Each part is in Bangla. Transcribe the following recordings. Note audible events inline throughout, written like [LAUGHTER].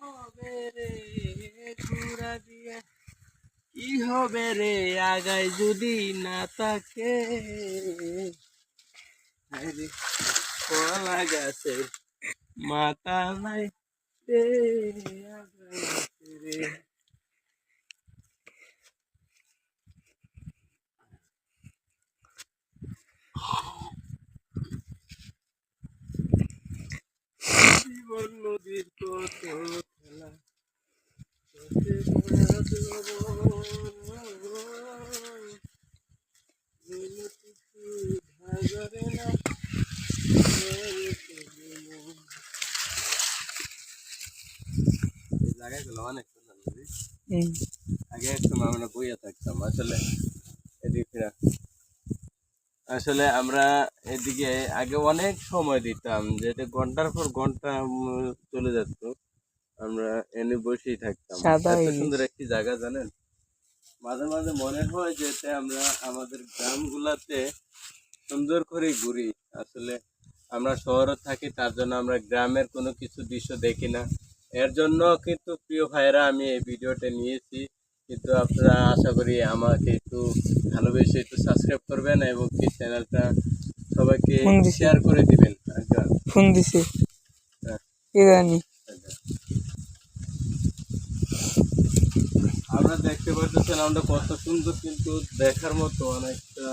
হবে রে ঘুরা দিয়ে কি হবে রে আগায় যদি না থাকে কলা গাছে মাথা নাই রে জীবন নদীর কত খেলা চোখে পড়া জল, হইল কিছু ভাগরে না, ঘরে তবু মন। এই জায়গাগুলো অনেক সুন্দর আগে এক সময় আমরা বইয়া থাকতাম আসলে এদিকে আসলে আমরা এদিকে আগে অনেক সময় দিতাম যেটা ঘণ্টার পর ঘণ্টা চলে যেত আমরা এনে বসেই থাকতাম। এত সুন্দর একটি জায়গা জানেন? মাঝে মাঝে মনে হয় যে আমরা আমাদের গ্রামগুলাতে সুন্দর করে ঘুরি। আসলে আমরা শহরে থাকি তার জন্য আমরা গ্রামের কোনো কিছু দৃশ্য দেখি না। এর জন্য কিন্তু প্রিয় ভাইরা আমি এই ভিডিওটা নিয়েছি। কিন্তু আপনারা আশা করি আমাকে একটু ভালোবেসে একটু সাবস্ক্রাইব করবেন এবং কি চ্যানেলটা সবাইকে শেয়ার করে দিবেন। ফোন দিছে। হ্যাঁ। কি জানি আমরা দেখতে পাচ্ছেন আমরা কত সুন্দর কিন্তু দেখার মতো অনেকটা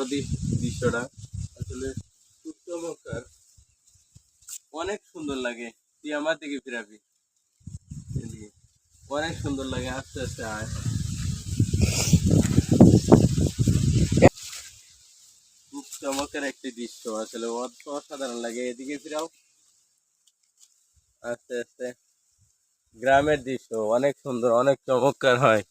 অধিক দৃশ্যটা। আসলে খুব চমৎকার অনেক সুন্দর লাগে। তুই আমার দিকে ফিরাবি। অনেক সুন্দর লাগে, আস্তে আস্তে আয়। খুব চমৎকার একটি দৃশ্য, আসলে অসাধারণ লাগে। এদিকে ফিরাও। আস্তে আস্তে। গ্রামের দৃশ্য, অনেক সুন্দর, অনেক চমৎকার হয়।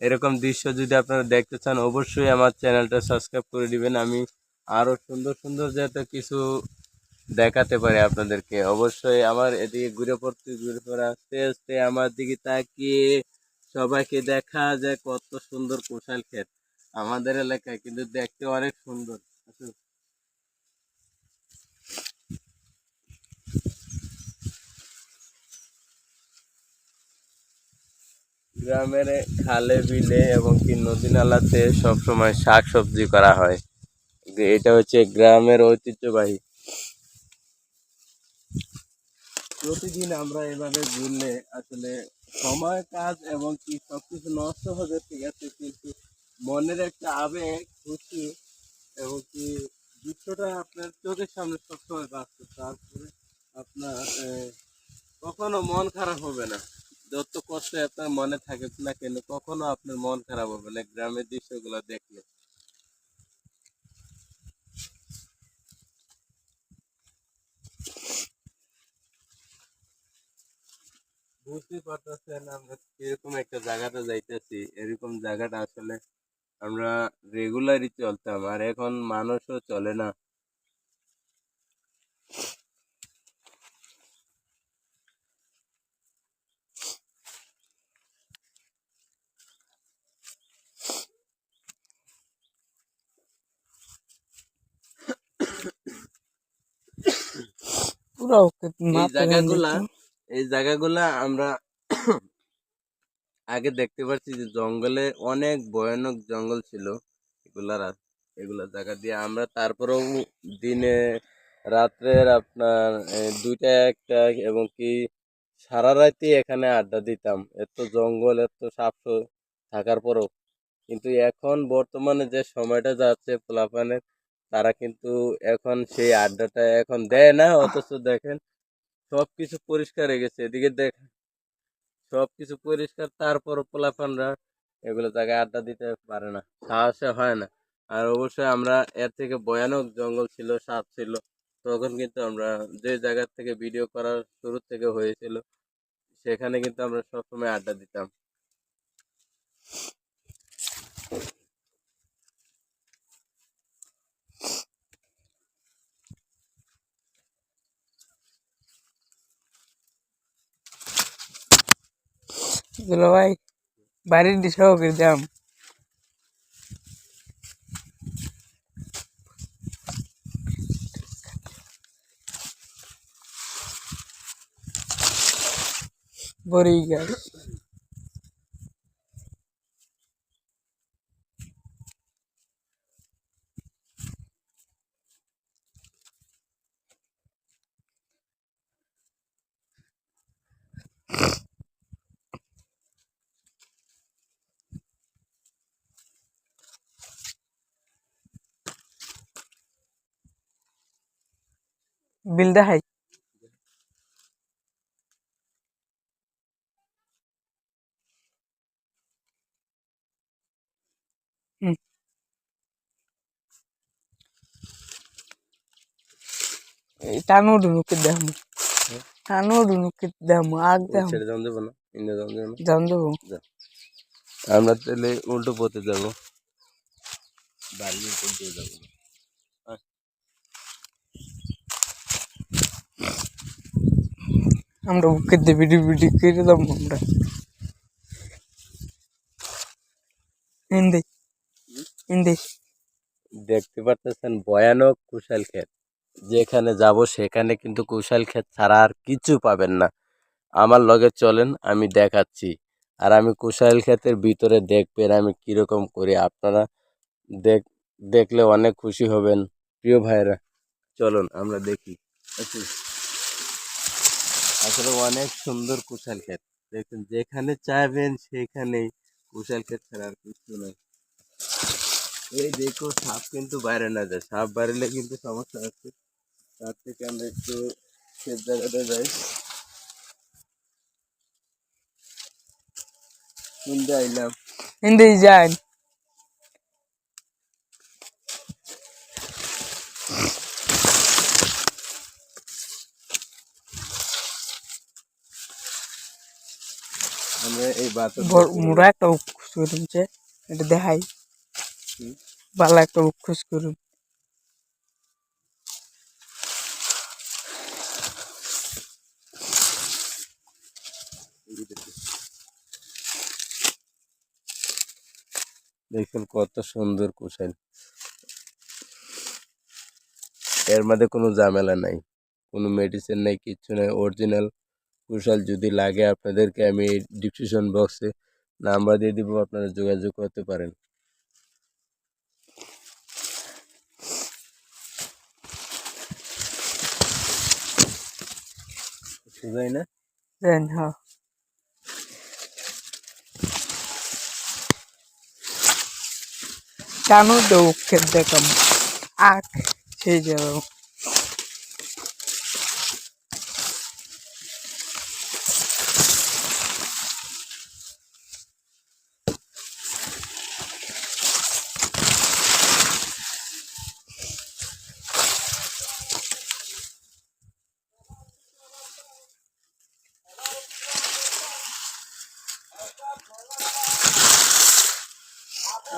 এরকম দৃশ্য যদি আপনারা দেখতে চান, অবশ্যই আমার চ্যানেলটা সাবস্ক্রাইব করে দিবেন। আমি আরও সুন্দর সুন্দর যাতে কিছু দেখাতে পারি আপনাদেরকে। অবশ্যই আমার এদিকে ঘুরে পড়তে, ঘুরে পড়ে আস্তে আস্তে আমার দিকে তাকিয়ে সবাইকে দেখা যায় কত সুন্দর কোশাল ক্ষেত। আমাদের এলাকায় কিন্তু দেখতে অনেক সুন্দর। গ্রামের খালে, বিলে এবং কি নদী নালাতে সবসময় শাক সবজি করা হয়। এটা হচ্ছে গ্রামের ঐতিহ্যবাহী প্রতিদিন আমরা এভাবে ঘুরলে আসলে সময়, কাজ এবং কি সবকিছু নষ্ট হবে, ঠিক আছে, কিন্তু মনের একটা আবেগ, খুশি এবং কি দৃশ্যটা আপনার চোখের সামনে সবসময় বাঁচছে তারপরে আপনার কখনো মন খারাপ হবে না। যত কষ্ট আপনার মনে থাকে না কেন, কখনো আপনার মন খারাপ হবে না গ্রামের দৃশ্যগুলো দেখলে। বুঝতে পারতেছেন আমরা কীরকম একটা জায়গাটা যাইতেছি এরকম জায়গাটা আসলে আমরা রেগুলারই চলতাম আর এখন মানুষও চলে না। পুরো জায়গাগুলা এই জায়গাগুলা আমরা [CLEARS THROAT] আগে দেখতে পাচ্ছি যে জঙ্গলে অনেক ভয়ানক জঙ্গল ছিল। এগুলার এগুলা জায়গা দিয়ে আমরা তারপরেও দিনে রাত্রের আপনার দুইটা, একটা এবং কি সারা রাতি এখানে আড্ডা দিতাম। এত জঙ্গল, এত সাপ থাকার পরেও। কিন্তু এখন বর্তমানে যে সময়টা যাচ্ছে পোলাপানের তারা কিন্তু এখন সেই আড্ডাটা এখন দেয় না। অথচ দেখেন সব কিছু পরিষ্কার হয়ে গেছে। এদিকে দেখ সব কিছু পরিষ্কার তারপর পোলাপানরা এগুলো জায়গায় আড্ডা দিতে পারে না, সাহসে হয় না। আর অবশ্যই আমরা এর থেকে ভয়ানক জঙ্গল ছিল, সাপ ছিল, তখন কিন্তু আমরা যে জায়গা থেকে ভিডিও করার শুরু থেকে হয়েছিল, সেখানে কিন্তু আমরা সবসময় আড্ডা দিতাম। দুলো ভাই বাড়ির করে দাম বড়ি গাছ। বিল দেখাই। টানো ডুনুকে দেখামু। টানো ডুনুকে দেখামু আগ দেখামু। ছেড়ে যান দেবো না ইন্দে দেবো জান দেবো। আমরা তাহলে উল্টো পথে যাব। বাড়ির উপর দিয়ে যাব। আমরা বুকের দিয়ে বিডি বিডি করে দাম আমরা। দেখতে পারতেছেন ভয়ানক কুশাল ক্ষেত। যেখানে যাব সেখানে কিন্তু কুশাল ক্ষেত ছাড়া আর কিছু পাবেন না। আমার লগে চলেন, আমি দেখাচ্ছি। আর আমি কুশাল ক্ষেতের ভিতরে দেখবেন আমি কীরকম করি। আপনারা দেখ, দেখলে অনেক খুশি হবেন। প্রিয় ভাইরা চলুন, আমরা দেখি। আসলে অনেক সুন্দর কুশাল ক্ষেত। দেখুন যেখানে চাইবেন সেখানেই কুশাল ক্ষেত ছাড়া আর কিছু নাই। এই দেখো, সাপ কিন্তু বাইরে না যায়। সাপ বাড়লে কিন্তু সমস্যা আছে। তার থেকে আমরা একটু সেফ জায়গাতে যাই। শুনতে আইলাম হিন্দি যান আমরা এই বাতাস বড় মোড়া একটা উৎখুস করুন যে এটা দেখাই। ভালো একটা উৎখুস করুন দেখুন কত সুন্দর কুশাল। এর মধ্যে কোনো ঝামেলা নাই। কোনো মেডিসিন নাই কিচ্ছু নাই অরিজিনাল কুশাল যদি লাগে আপনাদেরকে আমি ডিসক্রিপশন বক্সে নাম্বার দিয়ে দিব, আপনারা যোগাযোগ করতে পারেন। হ্যাঁ। কেন দৌড়কে দেখাম আখ সেই যাব।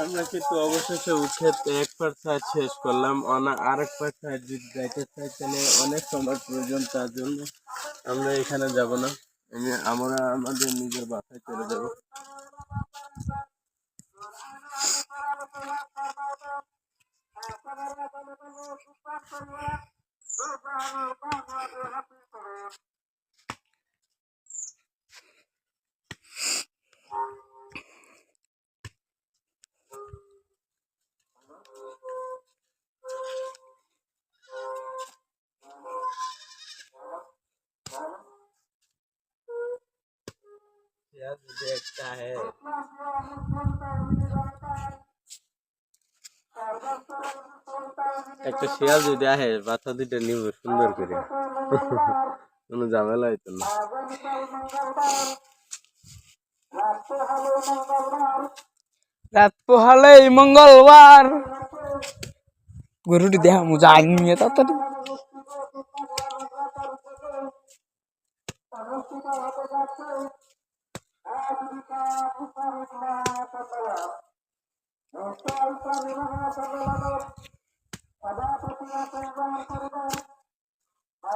আমরা কিন্তু অবশেষে উঠে এক পার সাইড শেষ করলাম। অনা আরেক পার সাইড যদি যাইতে চাই, তাহলে অনেক সময় প্রয়োজন, তার জন্য আমরা এখানে যাব না। আমি, আমরা আমাদের নিজের বাসায় চলে যাব। देखता है একটা শিয়াল যদি আহে বাচ্চা দুইটা নিব সুন্দর করে কোনো ঝামেলা হইতো না রাত পোহালে মঙ্গলবার গরুটি দেখামু যাই নিয়ে তাড়াতাড়ি